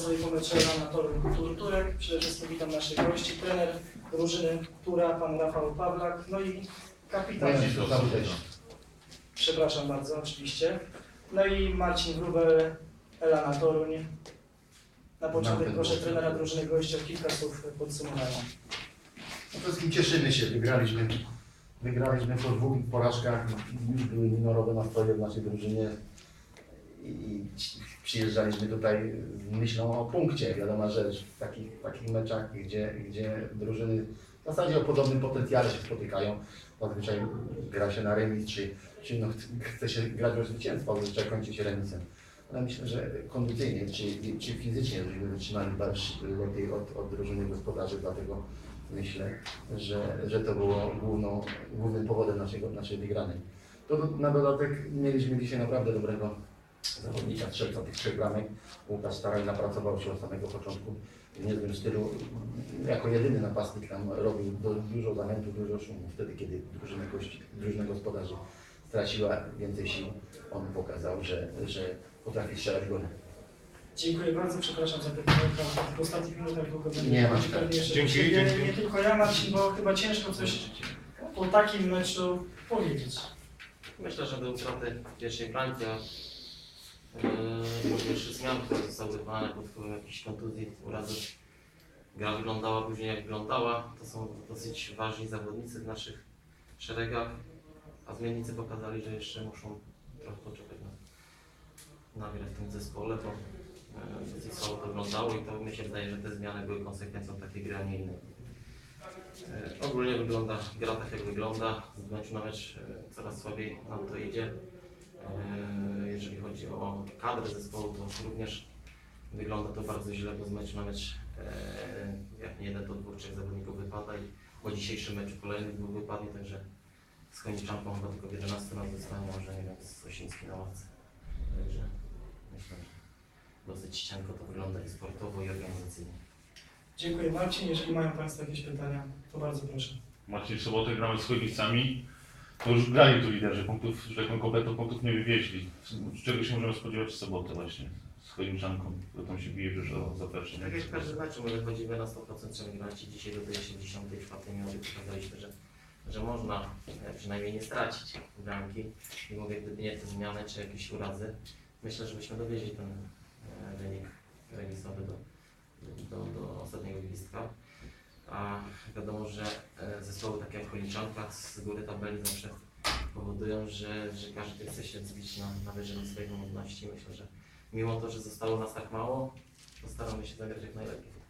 pomeczę na toru Turturek. Przede wszystkim witam naszych gości, trener drużyny Tura, pan Rafał Pawlak, no i kapitan, przepraszam bardzo oczywiście, no i Marcin Wróbel, Elana Toruń. Na początek proszę trenera drużyny gości o kilka słów podsumowania. Przede wszystkim cieszymy się, wygraliśmy, wygraliśmy po dwóch porażkach, były minorowe nastroje w naszej drużynie i przyjeżdżaliśmy tutaj myślą o punkcie. Wiadomo, że w takich, takich meczach, gdzie, gdzie drużyny w zasadzie o podobnym potencjale się spotykają, zazwyczaj gra się na remis, czy, czy no, chce- się grać o zwycięstwo, zazwyczaj kończy się remisem. Ale myślę, że kondycyjnie czy, czy fizycznie żeśmy wytrzymali lepiej od, od drużyny gospodarzy, dlatego myślę, że, że to było główną, głównym powodem naszego, naszej wygranej. To na dodatek mieliśmy dzisiaj naprawdę dobrego zawodnika, strzelca tych trzech bramek. Łukasz Staraj napracował się od samego początku w niezłym stylu. Jako jedyny napastnik tam robił do, dużo zamętu, dużo szumu. Wtedy, kiedy drużyna, gości, drużyna gospodarzy straciła więcej sił, on pokazał, że, że potrafi strzelać gole. Dziękuję bardzo, przepraszam za te minuty, w ostatnich minutach długo będę Nie ma sprawy. Dzięki, do siebie. dzięki. Nie tylko ja Marcin, bo chyba ciężko coś po takim meczu powiedzieć. Myślę, że był utratę pierwszej bramki, a również zmian, które zostały wykonane pod wpływem jakichś kontuzji, urazów. Gra wyglądała później jak wyglądała. To są dosyć ważni zawodnicy w naszych szeregach, a zmiennicy pokazali, że jeszcze muszą trochę poczekać na, na grę w tym zespole, bo yy, dosyć słabo to wyglądało i to mi się wydaje, że te zmiany były konsekwencją takiej gry, a nie innej. E, Ogólnie wygląda, gra tak jak wygląda, z meczu na mecz e, coraz słabiej nam to idzie. E, Jeżeli chodzi o kadrę zespołu, to również wygląda to bardzo źle, bo z meczu na mecz e, jak nie jeden, to dwóch, trzech zawodników wypada i po dzisiejszym meczu kolejnych dwóch wypadnie, także z Chojniczanką chyba tylko w 11 nas zostanie, może nie wiem, z Osiński na ławce. Także myślę, że dosyć cienko to wygląda i sportowo i organizacyjnie. Dziękuję Marcin, jeżeli mają Państwo jakieś pytania, to bardzo proszę. Marcin, w sobotę gramy z Chojnicami. To już grali tu liderzy punktów, że tak kompletów punktów nie wywieźli. Czego się możemy spodziewać w sobotę właśnie z Chojniczanką, która tam się bije już o. Tak jak w każdym meczu, my wychodzimy na 100% trzeba grać i dzisiaj do tej 84 minuty pokazaliśmy, że, że można e, przynajmniej nie stracić bramki i mówię, gdyby nie te zmiany czy jakieś urazy, myślę, że byśmy dowieźli ten e, wynik remisowy do, do, do ostatniego gwizdka. A wiadomo, że e, zespoły takie jak Choliczanka z góry tabeli zawsze powodują, że, że każdy chce się zbić na, na wyżyny swojej umiejętności. Myślę, że mimo to, że zostało nas tak mało, to staramy się zagrać jak najlepiej.